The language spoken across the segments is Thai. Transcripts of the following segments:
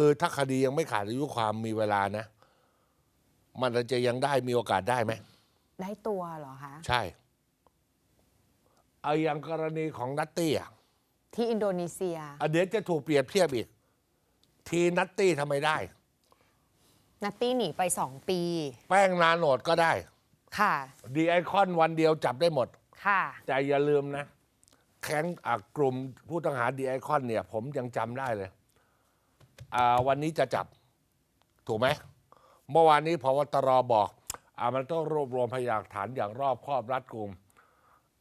คือถ้าคดียังไม่ขาดอายุความมีเวลานะ มันจะยังได้มีโอกาสได้ไหมได้ตัวเหรอคะใช่เอาอย่างกรณีของนัตตี้อะที่อินโดนีเซีย อะเดี๋ยวจะถูกเปรียบเทียบอีก ทีนัตตี้ทำไมได้ นัตตี้หนีไปสองปี แป้งนาโนดก็ได้ ค่ะ ดีไอคอนวันเดียวจับได้หมด ค่ะ แต่อย่าลืมนะแข้งอะกลุ่มผู้ต้องหาดีไอคอนเนี่ย ผมยังจำได้เลยอ่า วันนี้จะจับ ถูกไหมเมื่อวานนี้พบตรบอกอ่ามันต้องรวบรวมพยานหลักฐานอย่างรอบคอบรัดกุม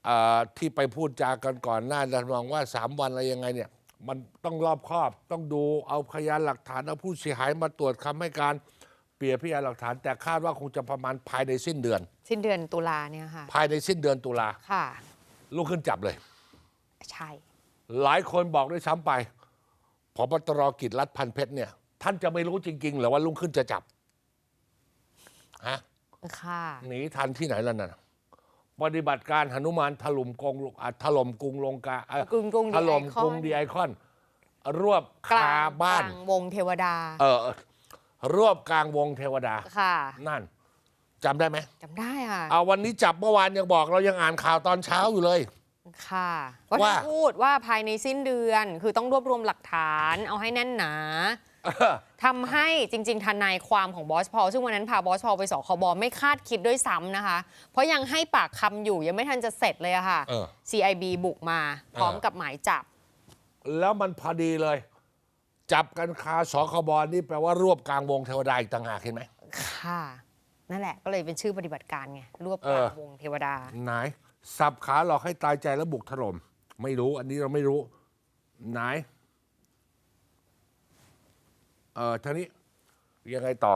อ่าที่ไปพูดจากันก่อนหน้านั้นมองว่าสามวันอะไรยังไงเนี่ย มันต้องรอบคอบต้องดูเอาพยานหลักฐานเอาผู้เสียหายมาตรวจคำให้การเปรียบพยานหลักฐาน แต่คาดว่าคงจะประมาณภายในสิ้นเดือน สิ้นเดือนตุลาเนี่ยค่ะ ภายในสิ้นเดือนตุลาค่ะลุกขึ้นจับเลย ใช่ หลายคนบอกด้วยซ้ำไป พบตรกิจรัฐพันเพชรเนี่ย ท่านจะไม่รู้จริงๆเหรือว่าลุงขึ้นจะจับฮะค่ะหนีทันที่ไหนแล้วน่ะปฏิบัติการหนุมานถล่มกงอะถล่มกรุงลงกาเอ่อกรุงกรุงถล่มดีไอคอนกรุงดีไอคอน รวบกลาคางบ้านกลางวงเทวดา เออรวบกลางวงเทวดาค่ะ นั่นจำได้ไหมจำได้ค่ะเอาวันนี้จับเมื่อวานยังบอกเรายังอ่านข่าวตอนเช้าอยู่เลย ค่ะว่าว่า ท่านพูดว่าภายในสิ้นเดือน คือต้องรวบรวมหลักฐาน เอาให้แน่นหนาทำให้จริง ๆ ทนายความของบอสพอลซึ่งวันนั้นพาบอสพอลไปสคบไม่คาดคิดด้วยซ้ำนะคะ เพราะยังให้ปากคำอยู่ยังไม่ทันจะเสร็จเลยอะค่ะ เออ CIB บุกมาพร้อมเออกับหมายจับ แล้วมันพอดีเลย จับกันคาสคบนี่แปลว่ารวบกลางวงเทวดาอีกต่างหากเห็นไหม ค่ะ นั่นแหละก็เลยเป็นชื่อปฏิบัติการไงรวบเอกอลางวงเทวดา ไหนาย สับขาหลอกให้ตายใจแล้วบุกถล่มไม่รู้ อันนี้เราไม่รู้ไหนายเออท่านี้ยังไงต่อ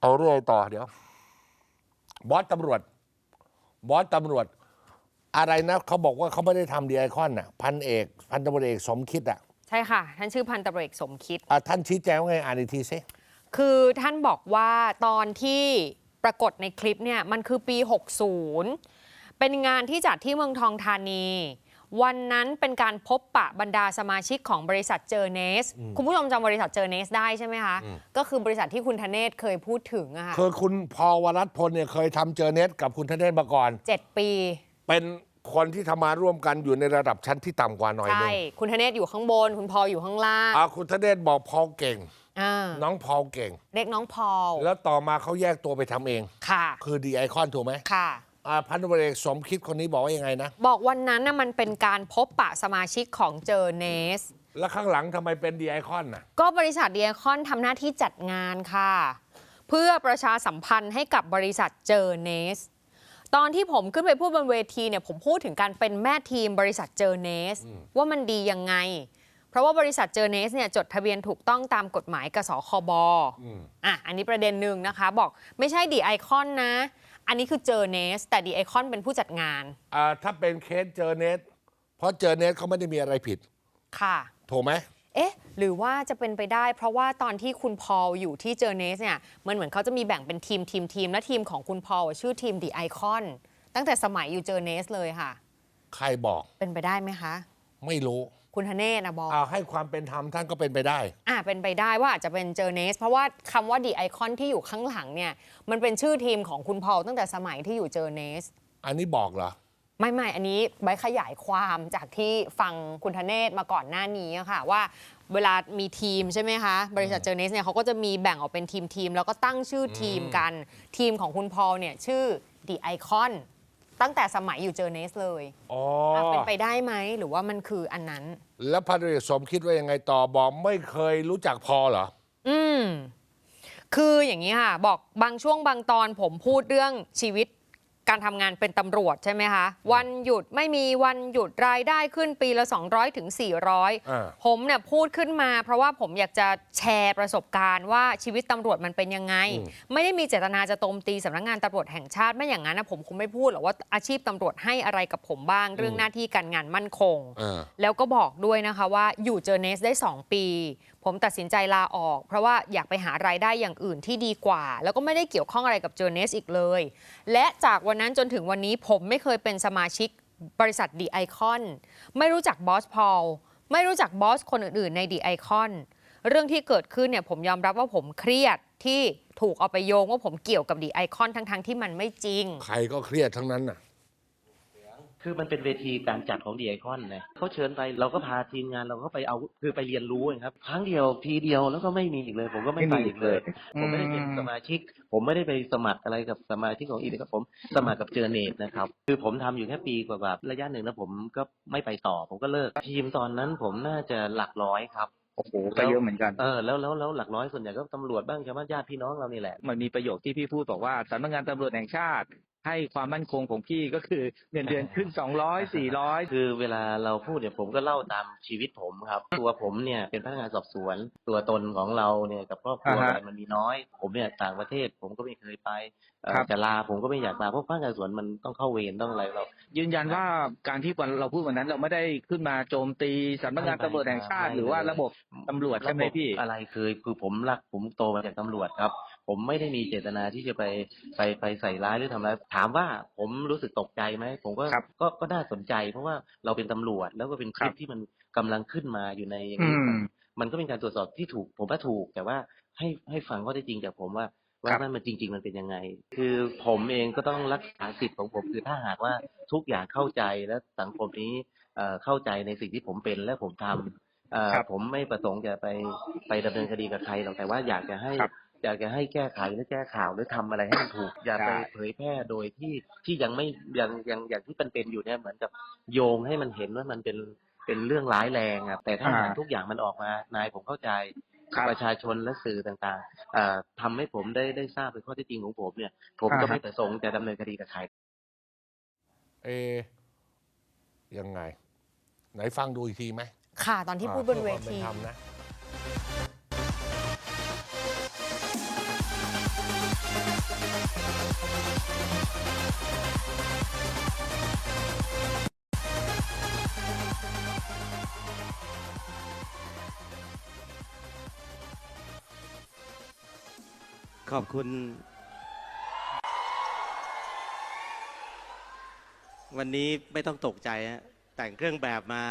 เอาเรื่อยต่อเดี๋ยว บอสตำรวจ บอสตำรวจ อะไรนะเขาบอกว่าเขาไม่ได้ทำดีไอคอนน่ะ พันเอก พันตำรวจเอกสมคิดอะ ใช่ค่ะ ท่านชื่อพันตำรวจเอกสมคิดอะท่านชี้แจงว่าไงอ่านอีกทีสิคือท่านบอกว่าตอนที่ปรากฏในคลิปเนี่ย มันคือปี 60 เป็นงานที่จัดที่เมืองทองธานี วันนั้นเป็นการพบปะบรรดาสมาชิกของบริษัทเจอเนส คุณผู้ชมจำบริษัทเจอเนสได้ใช่ไหมคะ ก็คือบริษัทที่คุณธเนศเคยพูดถึงอะค่ะคือคุณพอวรัตน์พลเนี่ยเคยทำเจอเน็ตกับคุณธเนศมาก่อน เจ็ดปี เป็นคนที่ทำมาร่วมกันอยู่ในระดับชั้นที่ต่ำกว่าหน่อยหนึใช่ งคุณธเนศอยู่ข้างบน คุณพอลอยู่ข้างล่างอ่าคุณธเนศบอกพอลเก่ง อ่าน้องพอลเก่ง เรียกน้องพอลแล้วต่อมาเขาแยกตัวไปทำเอง ค่ะ คือดีไอคอนถูกไหม ค่ะ อ่าพันตำรวจเอกสมคิดคนนี้บอกว่ายังไงนะ บอกวันนั้นน่ะมันเป็นการพบปะสมาชิกของเจอเนส แล้วข้างหลังทำไมเป็นดีไอคอนน่ะ ก็บริษัทเดียคอนทำหน้าที่จัดงานค่ะ เพื่อประชาสัมพันธ์ให้กับบริษัทเจอเนส ตอนที่ผมขึ้นไปพูดบนเวทีเนี่ยผมพูดถึงการเป็นแม่ทีมบริษัทเจอเนส ว่ามันดียังไง เพราะว่าบริษัทเจอเนสเนี่ยจดทะเบียนถูกต้องตามกฎหมายกับสคบอะอันนี้ประเด็นหนึ่งนะคะ บอกไม่ใช่ดีไอคอนนะ อันนี้คือเจอเนส แต่ดีไอคอนเป็นผู้จัดงาน อ่าถ้าเป็นเคสเจอเน็ตเพราะเจอเน็ตเขาไม่ได้มีอะไรผิด ค่ะ ถูกไหม เอ๊ะ หรือว่าจะเป็นไปได้เพราะว่าตอนที่คุณพอลอยู่ที่เจอเนสเนี่ย มันเหมือนเขาจะมีแบ่งเป็นทีมทีมทีมและทีมของคุณพอลชื่อทีมดีไอคอนตั้งแต่สมัยอยู่เจอเนสเลยค่ะ ใครบอกเป็นไปได้ไหมคะ ไม่รู้ คุณธเนศนะบอกเอาให้ความเป็นธรรมท่านก็เป็นไปได้ อ่าเป็นไปได้ว่าอาจจะเป็นเจอเนส เพราะว่าคำว่าดีไอคอนที่อยู่ข้างหลังเนี่ย มันเป็นชื่อทีมของคุณพอลตั้งแต่สมัยที่อยู่เจอเนส อันนี้บอกเหรอ ไม่ไม่อันนี้ใบขยายความจากที่ฟังคุณธเนศมาก่อนหน้านี้อะค่ะว่า เวลามีทีมใช่ไหมคะ บริษัทเจอเนสเนี่ยเขาก็จะมีแบ่งออกเป็นทีมทีมแล้วก็ตั้งชื่อทีมกันทีมของคุณพอลเนี่ยชื่อ The Icon ตั้งแต่สมัยอยู่เจอเนสเลยอ๋ออะเป็นไปได้ไหมหรือว่ามันคืออันนั้น แล้วพันตำรวจเอกสมคิดว่ายังไงต่อบอกไม่เคยรู้จักพอเหรอ อืม คืออย่างนี้ค่ะ บอกบางช่วงบางตอนผมพูดเรื่องชีวิต การทำงานเป็นตำรวจใช่ไหมคะ วันหยุดไม่มีวันหยุดรายได้ขึ้นปีละ 200ถึงอ่า400 ผมเนี่ยพูดขึ้นมา เพราะว่าผมอยากจะแชร์ประสบการณ์ว่าชีวิตตำรวจมันเป็นยังไง ไม่ได้มีเจตนาจะโจมตีสำนักงานตำรวจแห่งชาติไม่อย่างนั้นนะผมคงไม่พูดหรอกว่าอาชีพตำรวจให้อะไรกับผมบ้าง เรื่องหน้าที่การงานมั่นคงเออแล้วก็บอกด้วยนะคะว่าอยู่เจอเนสได้ 2 ปี ผมตัดสินใจลาออก เพราะว่าอยากไปหารายได้อย่างอื่นที่ดีกว่า แล้วก็ไม่ได้เกี่ยวข้องอะไรกับเจอเนสอีกเลย และจากวันนั้นจนถึงวันนี้ผมไม่เคยเป็นสมาชิกบริษัทดีไอคอนไม่รู้จักบอสพอลไม่รู้จักบอสคนอื่นๆในดีไอคอนเรื่องที่เกิดขึ้นเนี่ยผมยอมรับว่าผมเครียดที่ถูกเอาไปโยงว่าผมเกี่ยวกับดีไอคอนทั้งๆที่มันไม่จริง ใครก็เครียดทั้งนั้นน่ะ คือมันเป็นเวทีการจัดของดีไอคอนเลยเขาเชิญไปเราก็พาทีมงานเราก็ไปเอาคือไปเรียนรู้นะครับ ครั้งเดียวทีเดียวแล้วก็ไม่มีอีกเลย ผมก็ไม่ไปอีกเลย ผมไม่ได้เป็นสมาชิก ผมไม่ได้ไปสมัครอะไรกับสมาชิกของอีกครับผมสมัครกับเจอเนตนะครับ คือผมทำอยู่แค่ปีกว่าๆระยะหนึ่งแล้วผมก็ไม่ไปต่อ ผมก็เลิกทีมตอนนั้นผมน่าจะหลักร้อยครับโอ้โหก็เยอะเหมือนกัน เออ แล้ว แล้ว แล้ว หลักร้อยส่วนใหญ่ก็ตำรวจบ้างชาวบ้านญาติพี่น้องเรานี่แหละ มันมีประโยคที่พี่พูดบอกว่าสำนักงานตำรวจแห่งชาติ ให้ความมั่นคงของพี่ก็คือเงินเดือนขึ้นสองร้อยสี่ร้อยคือเวลาเราพูดเนี่ยผมก็เล่าตามชีวิตผมครับ ตัวผมเนี่ยเป็นพนักงานสอบสวน ตัวตนของเราเนี่ยกับครอบครัวอะไรมันมีน้อย ผมเนี่ยต่างประเทศผมก็ไม่เคยไปเอ่อจะลาผมก็ไม่อยากลาเพราะพนักงานสอบสวนมันต้องเข้าเวรต้องอะไรเรา ยืนยันว่าการที่วันเราพูดวันนั้นเราไม่ได้ขึ้นมาโจมตีสำนักงานตำรวจแห่งชาติหรือว่าระบบตำรวจใช่ไหมพี่ระบบอะไรเคยคือผมรักผมโตมาจากตำรวจครับ ผมไม่ได้มีเจตนาที่จะไปไปไปใส่ร้ายหรือทำร้ายถามว่าผมรู้สึกตกใจไหมผมก็ครับก็ก็น่าสนใจ เพราะว่าเราเป็นตำรวจแล้วก็เป็นคลิครัปบที่มันกำลังขึ้นมาอยู่ในอย่างอืนี้มมันก็เป็นการตรวจสอบที่ถูก ผมว่าถูก แต่ว่าให้ให้ฟังข้อเท็จจริงจากผมว่าว่าครับ นั่นมันจริง ๆ มันเป็นยังไง คือผมเองก็ต้องรักษาสิทธิ์ของผมคือถ้าหากว่าทุกอย่างเข้าใจและสังคมนี้เอ่อเข้าใจในสิ่งที่ผมเป็นและผมทำ เอ่อครับผมไม่ประสงค์จะไปไปดำเนินคดีกับใครหรอกแต่ว่าอยากจะให้ครับ อยากจะให้แก้ไขและแก้ข่าวหรือทำอะไรให้มันถูก อย่าไปได้เผยแพร่โดยที่ที่ยังไม่ยังยังอย่างที่มันเป็นอยู่เนี่ยเหมือนกับโยงให้มันเห็นว่ามันเป็นเป็นเรื่องร้ายแรงอะแต่ถ้าหากทุกอย่างมันออกมานายผมเข้าใจครับประชาชนและสื่อต่างๆเอ่อทำให้ผมได้ได้ทราบเป็นข้อเท็จจริงของผมเนี่ย ผมก็อ่าฮะไม่ประสงค์จะดำเนินคดีกับใครเอะยังไง ไหนฟังดูอีกทีไหมค่ะ ตอนที่พูดบนเวอ่าพื่อความป็ทีธรรมนะ ขอบคุณ วันนี้ไม่ต้องตกใจฮะแต่งเครื่องแบบมา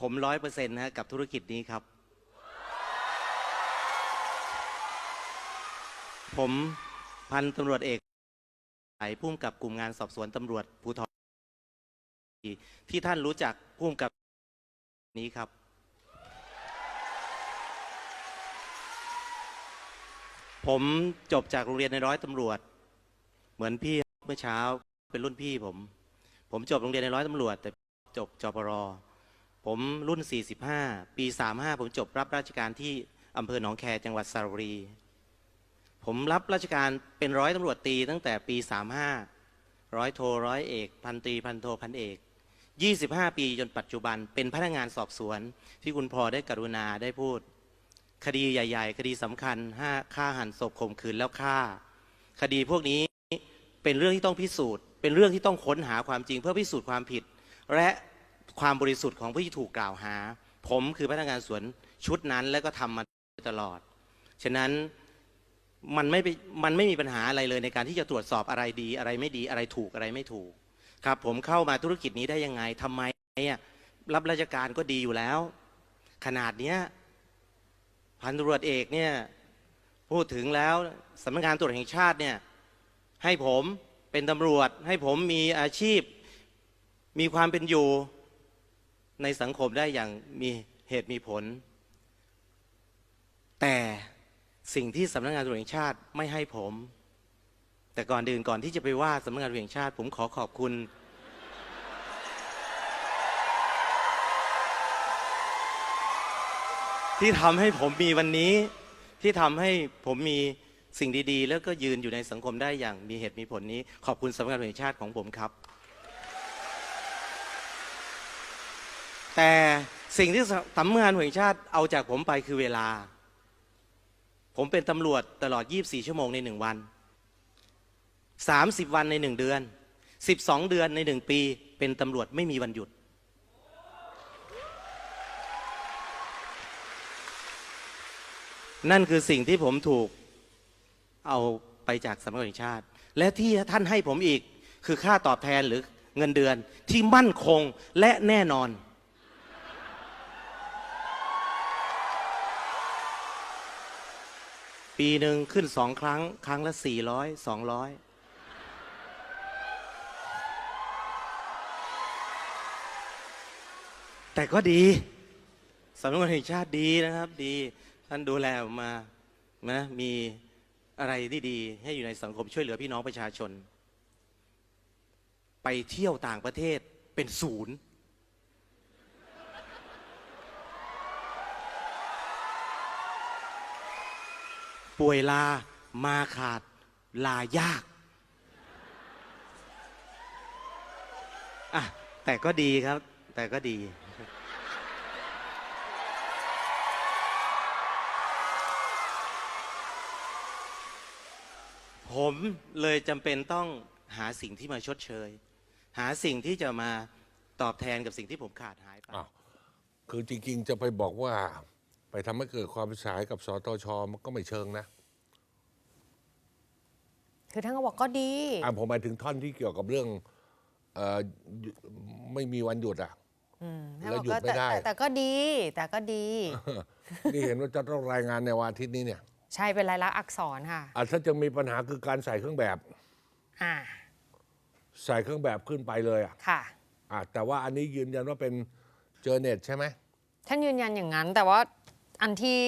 ผมร้อยเปอร์เซ็นต์ฮะกับธุรกิจนี้ครับ ผมพันตำรวจเอกสายพุ่มกับกลุ่มงานสอบสวนตำรวจภูธรที่ท่านรู้จักพุ่มกับนี้ครับ ผมจบจากโรงเรียนในร้อยตำรวจ เหมือนพี่เมื่อเช้าเป็นรุ่นพี่ผม ผมจบโรงเรียนในร้อยตำรวจ แต่จบจปรผมรุ่น 45 ปี 35 ผมจบรับราชการที่อำเภอหนองแคจังหวัดสระบุรี ผมรับราชการเป็นร้อยตำรวจตีตั้งแต่ปี 35 ร้อยโทร้อยเอกพันตีพันโทพันเอก 25 ปีจนปัจจุบันเป็นพนักงานสอบสวนที่คุณพอได้กรุณาได้พูด คดีใหญ่ ๆ คดีสำคัญห้าฆ่าหันศพข่มขืนแล้วฆ่า คดีพวกนี้เป็นเรื่องที่ต้องพิสูจน์ เป็นเรื่องที่ต้องค้นหาความจริงเพื่อพิสูจน์ความผิด และความบริสุทธิ์ของผู้ที่ถูกกล่าวหา ผมคือพนักงานสวนชุดนั้นและก็ทำมาตลอด ฉะนั้นมันไม่ไปมันไม่มีปัญหาอะไรเลยในการที่จะตรวจสอบอะไรดี อะไรไม่ดีอะไรถูกอะไรไม่ถูก ครับ ผมเข้ามาธุรกิจนี้ได้ยังไงทำไมอะรับราชการก็ดีอยู่แล้ว ขนาดเนี้ย พันตำรวจเอกเนี่ยพูดถึงแล้วสำนักงานตรวจแห่งชาติเนี่ยให้ผมเป็นตำรวจ ให้ผมมีอาชีพ มีความเป็นอยู่ในสังคมได้อย่างมีเหตุมีผล แต่สิ่งที่สำนักงานตรวจแห่งชาติไม่ให้ผม แต่ก่อนอื่นก่อนที่จะไปว่าสำนักงานตรวจแห่งชาติ ผมขอขอบคุณ ที่ทำให้ผมมีวันนี้ ที่ทำให้ผมมีสิ่งดีๆ แล้วก็ยืนอยู่ในสังคมได้อย่างมีเหตุมีผลนี้ ขอบคุณสำนักงานแห่งชาติของผมครับ แต่สิ่งที่สำนักงานแห่งชาติเอาจากผมไปคือเวลา ผมเป็นตำรวจตลอด 24 ชั่วโมงในหนึ่งวัน 30 วันในหนึ่งเดือน 12 เดือนในหนึ่งปี เป็นตำรวจไม่มีวันหยุด นั่นคือสิ่งที่ผมถูกเอาไปจากสำนักงานแห่งชาติ และที่ท่านให้ผมอีกคือค่าตอบแทนหรือเงินเดือนที่มั่นคงและแน่นอน ปีหนึ่งขึ้นสองครั้ง ครั้งละสี่ร้อยสองร้อยแต่ก็ดีสำนักงานแห่งชาติดีนะครับดี ท่านดูแลมมานะมีอะไรที่ดีให้อยู่ในสังคมช่วยเหลือพี่น้องประชาชน ไปเที่ยวต่างประเทศเป็นศูนย์ป่วยลามาขาดลายากอะแต่ก็ดีครับ แต่ก็ดี ผมเลยจำเป็นต้องหาสิ่งที่มาชดเชย หาสิ่งที่จะมาตอบแทนกับสิ่งที่ผมขาดหายไป อ้าวคือจริง ๆ จะไปบอกว่า ไปทำให้เกิดความเสียหายกับสตชมันก็ไม่เชิงนะคือท่านก็บอกก็ดี อะผมหมายถึงท่อนที่เกี่ยวกับเรื่องเออไม่มีวันหยุดอะท่านแล้วบอกหยุดก็ไม่ได้ แต่แต่ก็ดี แต่ก็ดี นี่เห็นว่าจะต้องรายงานในวันอาทิตย์นี้เนี่ย ใช่เป็นลายลักษณ์อักษรค่ะอะถ้าจะมีปัญหาคือการใส่เครื่องแบบ อ่าใส่เครื่องแบบขึ้นไปเลยอะค่ะ อะแต่ว่าอันนี้ยืนยันว่าเป็นเจอเน็ตใช่ไหมท่านยืนยันอย่างนั้น แต่ว่าอันที่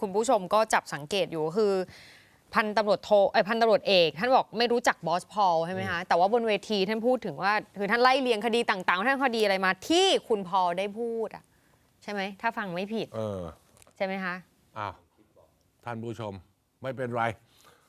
คุณผู้ชมก็จับสังเกตอยู่คือ พันตำรวจโทไอยพันตำรวจเอก ท่านบอกไม่รู้จักบอสพอลใช่ไหมคะแต่ว่าบนเวทีท่านพูดถึงว่าคือท่านไล่เลียงคดีต่างๆว่าท่านคดีอะไรมาที่คุณพอลได้พูดอะใช่ไหมถ้าฟังไม่ผิดเออใช่ไหมคะอ้าว ท่านผู้ชม ไม่เป็นไร